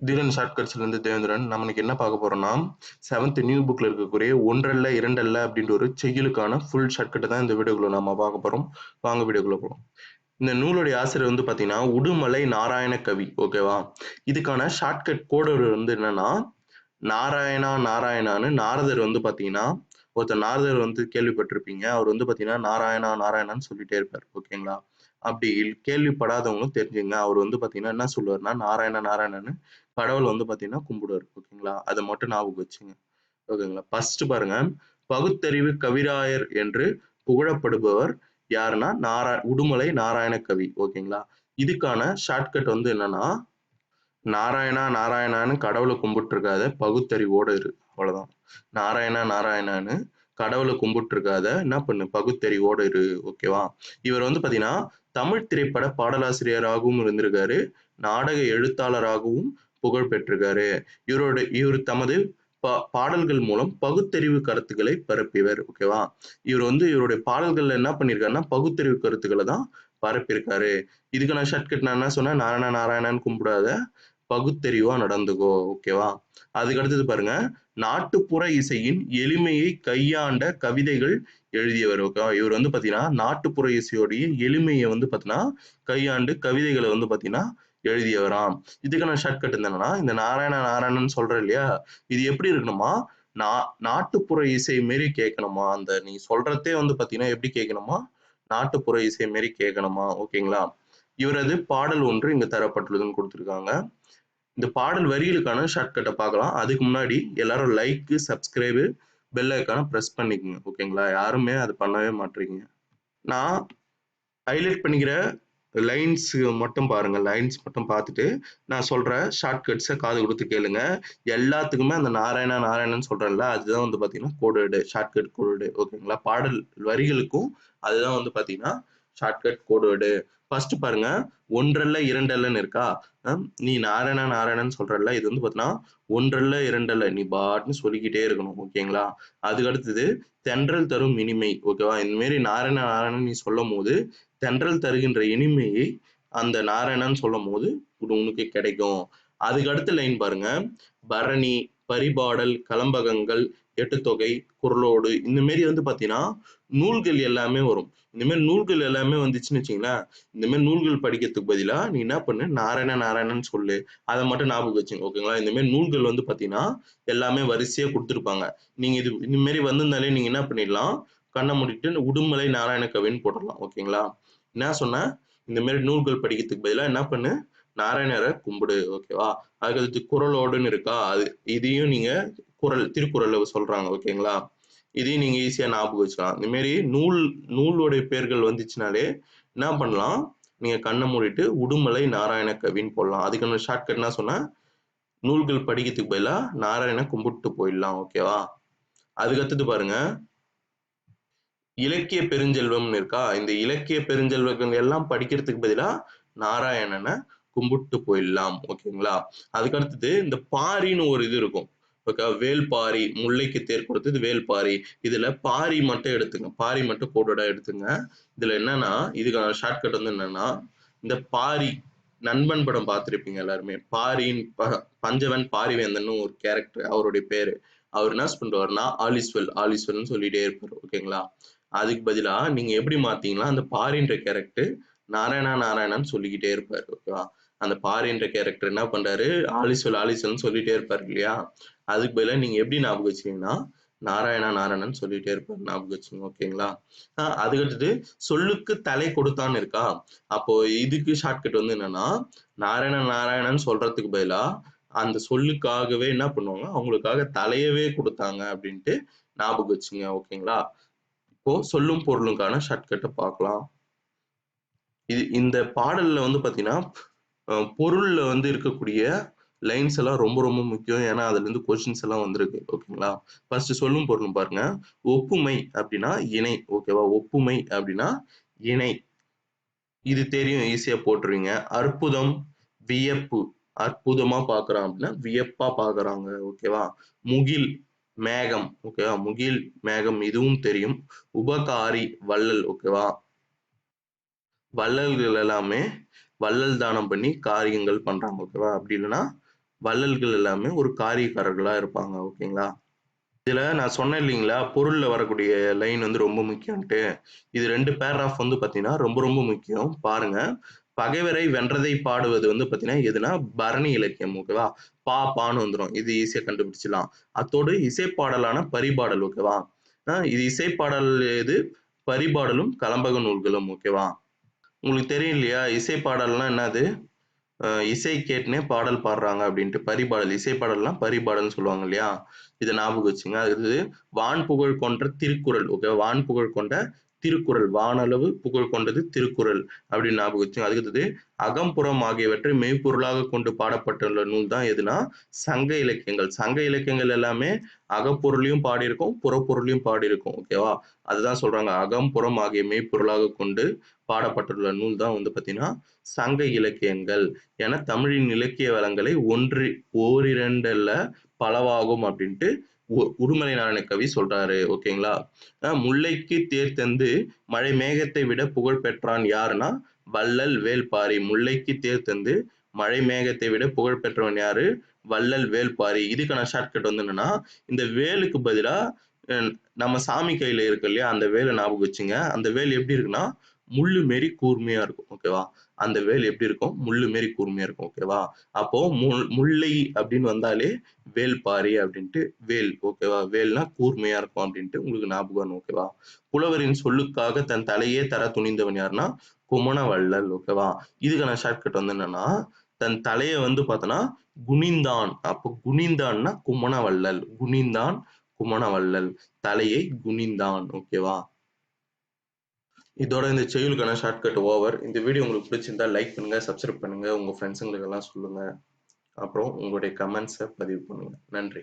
தீரன் ஷார்ட்கட்ஸ்லேருந்து தேவேந்திரன் நம்ம இன்னைக்கு என்ன பார்க்க போறோம்னா செவன்த் நியூ புக்ல இருக்கக்கூடிய ஒன்றல்ல இரண்டல்ல அப்படின்ற ஒரு செய்யுளுக்கான ஃபுல் ஷார்ட்கட்டை தான் இந்த வீடியோக்குள்ள நம்ம பார்க்க போறோம். வாங்க வீடியோக்குள்ள போகிறோம் இந்த நூலுடைய ஆசிரியர் வந்து பார்த்தீங்கன்னா உடுமலை நாராயண கவி ஓகேவா இதுக்கான ஷார்ட்கட் கோடு வந்து என்னன்னா நாராயணா நாராயணான்னு நாரதர் வந்து பார்த்தீங்கன்னா ஒருத்தர் நாரதர் வந்து கேள்விப்பட்டிருப்பீங்க. அவர் வந்து பார்த்தீங்கன்னா நாராயணா நாராயணான்னு சொல்லிட்டே இருப்பார் ஓகேங்களா அப்படி கேள்விப்படாதவங்களும் தெரிஞ்சுங்க. அவர் வந்து பார்த்தீங்கன்னா என்ன சொல்லுவார்னா நாராயண நாராயணன்னு கடவுள் வந்து பார்த்தீங்கன்னா கும்பிடுவார். ஓகேங்களா? அதை மட்டும் ஞாபகம் வச்சுங்க. ஓகேங்களா? ஃபர்ஸ்ட் பாருங்க. பகுத்தறிவு கவிராயர் என்று புகழப்படுபவர் யாருன்னா நாரா உடுமலை நாராயண கவி. ஓகேங்களா? இதுக்கான ஷார்ட்கட் வந்து என்னன்னா நாராயணா நாராயணான்னு கடவுளை கும்பிட்டு இருக்காத பகுத்தறிவோட இரு. அவ்வளவுதான். நாராயணா நாராயணான்னு கடவுளை கும்பிட்டு இருக்காத என்ன பண்ணு? பகுத்தறிவோட இரு. ஓகேவா? இவர் வந்து பாத்தீங்கன்னா தமிழ் திரைப்பட பாடலாசிரியராகவும் இருந்திருக்காரு. நாடக எழுத்தாளராகவும் புகழ் பெற்றிருக்காரு. இவரோட இவர் தமது பா பாடல்கள் மூலம் பகுத்தறிவு கருத்துக்களை பரப்பியவர். ஓகேவா இவர் வந்து இவருடைய பாடல்கள்ல என்ன பண்ணியிருக்காருன்னா பகுத்தறிவு கருத்துக்களை தான் பரப்பியிருக்காரு. இதுக்கு நான் ஷார்ட்கட் நான் என்ன சொன்னேன்? நாராயண நாராயணன் கும்பிடாத. பகுத்தறிவா நடந்துக்கோ ஓகேவா அதுக்கு அடுத்தது பாருங்க. நாட்டுப்புற இசையின் எளிமையை கையாண்ட கவிதைகள் எழுதியவர் ஓகேவா இவர் வந்து பாத்தீங்கன்னா நாட்டுப்புற இசையோடைய எளிமையை வந்து பாத்தீங்கன்னா கையாண்டு கவிதைகளை வந்து பாத்தீங்கன்னா எழுதியவராம். இதுக்கான ஷார்ட்கட் என்னன்னா இந்த நாராயண நாராயணன் சொல்றேன் இல்லையா? இது எப்படி இருக்கணுமா? நா நாட்டுப்புற இசை மாரி கேட்கணுமா? அந்த நீ சொல்றதே வந்து பாத்தீங்கன்னா எப்படி கேட்கணுமா? நாட்டுப்புற இசை மாரி கேட்கணுமா? ஓகேங்களா இவரது பாடல் ஒன்று இங்க தரப்பட்டுள்ளதுன்னு கொடுத்துருக்காங்க. இந்த பாடல் வரிகளுக்கான ஷார்ட்கட்டை பார்க்கலாம். அதுக்கு முன்னாடி எல்லாரும் லைக்கு சப்ஸ்கிரைபு பெல் ஐக்கான ப்ரெஸ் பண்ணிக்கோங்க ஓகேங்களா யாருமே அது பண்ணவே மாட்டீங்க நான் ஹைலைட் பண்ணிக்கிற லைன்ஸ் மட்டும் பாருங்கள் லைன்ஸ் மட்டும் பார்த்துட்டு நான் சொல்கிற ஷார்ட்கட்ஸை காது கொடுத்து கேளுங்க. எல்லாத்துக்குமே அந்த நாராயணா நாராயணன் சொல்கிறேன்ல அதுதான் வந்து பார்த்தீங்கன்னா கோடேடு ஷார்ட்கட் கோடேடு ஓகேங்களா பாடல் வரிகளுக்கும் அதுதான் வந்து பார்த்தீங்கன்னா ஷார்ட்கட் கோடேடு ஃபர்ஸ்ட் பாருங்க ஒன்றல்ல இரண்டல்லன்னு இருக்கா? நீ நாராயண நாராயணன் சொல்றல இது வந்து பாத்தீங்கன்னா ஒன்றல்ல இரண்டல்ல நீ பாட்னு சொல்லிக்கிட்டே இருக்கணும் ஓகேங்களா? அதுக்கு அடுத்தது தென்றல் தரும் இனிமை ஓகேவா? இந்த மாரி நாராயண நாராயணன் நீ சொல்லும் போது தென்றல் தருகின்ற இனிமையை அந்த நாராயணன் சொல்லும் போது உனக்கு கிடைக்கும். அதுக்கு அடுத்த லைன் பாருங்க பரணி பரிபாடல் கலம்பகங்கள் எட்டுத்தொகை குரலோடு இந்த மாரி வந்து பாத்தீங்கன்னா நூல்கள் எல்லாமே வரும். இந்த மாதிரி நூல்கள் எல்லாமே வந்துச்சுன்னு வச்சுங்களேன் இந்த மாதிரி நூல்கள் படிக்கிறதுக்கு பதிலா நீ என்ன பண்ணு? நாராயண நாராயணன்னு சொல்லு. அதை மட்டும் ஞாபகம் வச்சுங்க ஓகேங்களா? இந்த மாதிரி நூல்கள் வந்து பாத்தீங்கன்னா எல்லாமே வரிசையா கொடுத்துருப்பாங்க. நீங்க இது இந்த மாதிரி வந்திருந்தாலே நீங்க என்ன பண்ணிடலாம்? கண்ணை மூடிட்டு உடுமலை நாராயண கவின்னு போட்டுடலாம் ஓகேங்களா? என்ன சொன்ன? இந்த மாதிரி நூல்கள் படிக்கிறதுக்கு பதிலாக என்ன பண்ணு? நாராயணரை கும்பிடு ஓகேவா? அதுக்கு குரலோடுன்னு இருக்கா? அது இதையும் நீங்க குரல் திருக்குறள் சொல்றாங்க ஓகேங்களா? இதையும் நீங்க ஈஸியா ஞாபகம் வச்சுக்கலாம். இந்த மாதிரி நூல் நூலோடைய பேர்கள் வந்துச்சுனாலே என்ன பண்ணலாம்? நீங்க கண்ணை மூடிட்டு உடுமலை நாராயண கவின்னு போடலாம். அதுக்கான ஷார்ட்கட் என்ன சொன்னா நூல்கள் படிக்கிறதுக்கு பதிலாக நாராயண கும்பிட்டு போயிடலாம் ஓகேவா? அதுக்கு அடுத்தது பாருங்க இலக்கிய பெருஞ்செல்வம்னு இருக்கா? இந்த இலக்கிய பெருஞ்செல்வங்கள் எல்லாம் படிக்கிறதுக்கு பதிலா நாராயணனை கும்பிட்டு போயிடலாம் ஓகேங்களா? அதுக்கு அடுத்தது இந்த பாரின்னு ஒரு இது இருக்கும். ஓகே வேல்பாரி முல்லைக்கு தேர் கொடுத்தது வேல்பாரி இதுல பாரி மட்டும் எடுத்துங்க. பாரி மட்டும் கோடோட எடுத்துங்க. இதுல என்னன்னா இதுக்கான ஷார்ட்கட் வந்து என்னன்னா இந்த பாரி நண்பன் படம் பார்த்துருப்பீங்க எல்லாருமே. பாரின் பஞ்சவன் பாரிவேந்தன் ஒரு கேரக்டர் அவருடைய பேரு. அவர் என்ன பண்ணுவார்னா ஆலிஸ்வெல் ஆலிஸ்வெல்னு சொல்லிட்டே இருப்பாரு ஓகேங்களா அதுக்கு பதிலா நீங்க எப்படி மாத்தீங்கன்னா அந்த பாரின்ற கேரக்டர் நாராயணா நாராயணன் சொல்லிக்கிட்டே இருப்பாரு ஓகேவா அந்த பாரின்ற கேரக்டர் என்ன பண்றாரு? ஆலிஸ்வல் ஆலிஸ்வல்னு சொல்லிட்டே இருப்பாரு இல்லையா? அதுக்கு பதிலாக நீங்க எப்படி ஞாபகம் வச்சீங்கன்னா நாராயணா நாராயணன் சொல்லிட்டே இருப்பாரு ஞாபகம் வச்சுங்க ஓகேங்களா? அதுக்கடுத்தது சொல்லுக்கு தலை கொடுத்தான்னு இருக்கா? அப்போ இதுக்கு ஷார்ட்கட் வந்து என்னன்னா நாராயண நாராயணன் சொல்றதுக்கு பதிலா அந்த சொல்லுக்காகவே என்ன பண்ணுவாங்க? அவங்களுக்காக தலையவே கொடுத்தாங்க அப்படின்ட்டு ஞாபகம் வச்சுங்க ஓகேங்களா? இப்போ சொல்லும் பொருளுக்கான ஷார்ட்கட்டை பார்க்கலாம். இது இந்த பாடல்ல வந்து பாத்தீங்கன்னா பொருள்ல வந்து இருக்கக்கூடிய லைன்ஸ் எல்லாம் ரொம்ப ரொம்ப முக்கியம். ஏன்னா அதுல இருந்து கொஸ்டின்ஸ் எல்லாம் வந்திருக்கு ஓகேங்களா? ஃபர்ஸ்ட் சொல்லும் பொருளும் பாருங்க. ஒப்புமை அப்படின்னா இணை ஓகேவா? ஒப்புமை அப்படின்னா இணை. இது தெரியும் ஈஸியாக போட்டுருவீங்க. அற்புதம் வியப்பு. அற்புதமா பாக்குறான் அப்படின்னா வியப்பா பாக்குறாங்க ஓகேவா? முகில் மேகம் ஓகேவா? முகில் மேகம் இதுவும் தெரியும். உபகாரி வள்ளல் ஓகேவா? வள்ளல்கள் எல்லாமே வள்ளல் தானம் பண்ணி காரியங்கள் பண்றாங்க ஓகேவா அப்படி இல்லைன்னா வள்ளல்கள் எல்லாமே ஒரு காரியக்காரர்களா இருப்பாங்க ஓகேங்களா? இதுல நான் சொன்னேன் இல்லைங்களா பொருள்ல வரக்கூடிய லைன் வந்து ரொம்ப முக்கியம்ட்டு இது ரெண்டு பேராஃப் வந்து பாத்தீங்கன்னா ரொம்ப ரொம்ப முக்கியம். பாருங்க. பகைவரை வென்றதை பாடுவது வந்து பாத்தீங்கன்னா எதுனா பரணி இலக்கியம் ஓகேவா பா பான்னு வந்துடும் இது ஈஸியா கண்டுபிடிச்சிடலாம். அத்தோடு இசைப்பாடலான பரிபாடல் ஓகேவா ஆஹ் இது இசைப்பாடல் எது? பரிபாடலும் கலம்பக நூல்களும் ஓகேவா உங்களுக்கு தெரியும் இல்லையா? இசைப்பாடல்னா என்னது? இசை கேட்டுனே பாடல் பாடுறாங்க அப்படின்ட்டு பரிபாடல். இசை பாடல்லாம் பரிபாடல்னு சொல்லுவாங்க இல்லையா? இதை ஞாபகம் வச்சுங்க. அது வான் புகழ் கொன்ற திருக்குறள் ஓகே வான் புகழ் கொண்ட திருக்குறள் வானளவு புகழ் கொண்டது திருக்குறள் அப்படின்னு ஞாபகம் வச்சு அதுக்கு அகம்புறம் ஆகியவற்றை மெய்ப்பொருளாக கொண்டு பாடப்பட்டுள்ள நூல் தான் எதுனா சங்க இலக்கியங்கள். சங்க இலக்கியங்கள் எல்லாமே அகப்பொருளையும் பாடியிருக்கும் புறப்பொருளையும் பாடியிருக்கும். ஓகேவா அதுதான் சொல்றாங்க. அகம்புறம் ஆகிய மெய்ப்பொருளாக கொண்டு பாடப்பட்டுள்ள நூல் தான் வந்து பாத்தீங்கன்னா சங்க இலக்கியங்கள். என தமிழின் இலக்கிய வளங்களை ஒன்று ஓரிரண்டல்ல பலவாகும் அப்படின்ட்டு உடுமலை நாராயண கவி சொல்றாரு ஓகேங்களா? முல்லைக்கு தேர் தந்து மழை மேகத்தை விட புகழ் பெற்றான் யாருன்னா? வள்ளல் வேல்பாரி. முல்லைக்கு தேர் தந்து மழை மேகத்தை விட புகழ் பெற்றவன் யாரு? வள்ளல் வேல்பாரி. இதுக்கான ஷார்ட்கட் வந்து என்னன்னா இந்த வேலுக்கு பதிலா அஹ் நம்ம சாமி கையில இருக்கு இல்லையா? அந்த வேலை ஞாபகம் வச்சுங்க. அந்த வேல் எப்படி இருக்குன்னா முள்ளு மாரி கூர்மையா இருக்கும் ஓகேவா அந்த வேல் எப்படி இருக்கும்? முள்ளு மாரி கூர்மையா இருக்கும் ஓகேவா அப்போ முள் முல்லை அப்படின்னு வந்தாலே வேல் பாரி அப்படின்ட்டு வேல் ஓகேவா வேல்னா கூர்மையா இருக்கும் அப்படின்ட்டு உங்களுக்கு ஞாபகம் ஓகேவா புலவரின் சொல்லுக்காக தன் தலையே தர துணிந்தவன் யாருன்னா குமணவள்ளல் ஓகேவா இதுக்கான ஷார்ட்கட் வந்து என்னன்னா தன் தலையை வந்து பார்த்தோன்னா குனிந்தான். அப்போ குனிந்தான்னா குமண வள்ளல் குனிந்தான் குமண வள்ளல் தலையை குனிந்தான் ஓகேவா இதோட இந்த செயலுக்கான ஷார்ட்கட் ஓவர் இந்த வீடியோ உங்களுக்கு பிடிச்சிருந்தா லைக் பண்ணுங்க சப்ஸ்கிரைப் பண்ணுங்க உங்க ஃப்ரெண்ட்ஸுங்களுக்கெல்லாம் சொல்லுங்கள் சொல்லுங்க. அப்புறம் உங்களுடைய கமெண்ட்ஸை பதிவு பண்ணுங்க. நன்றி.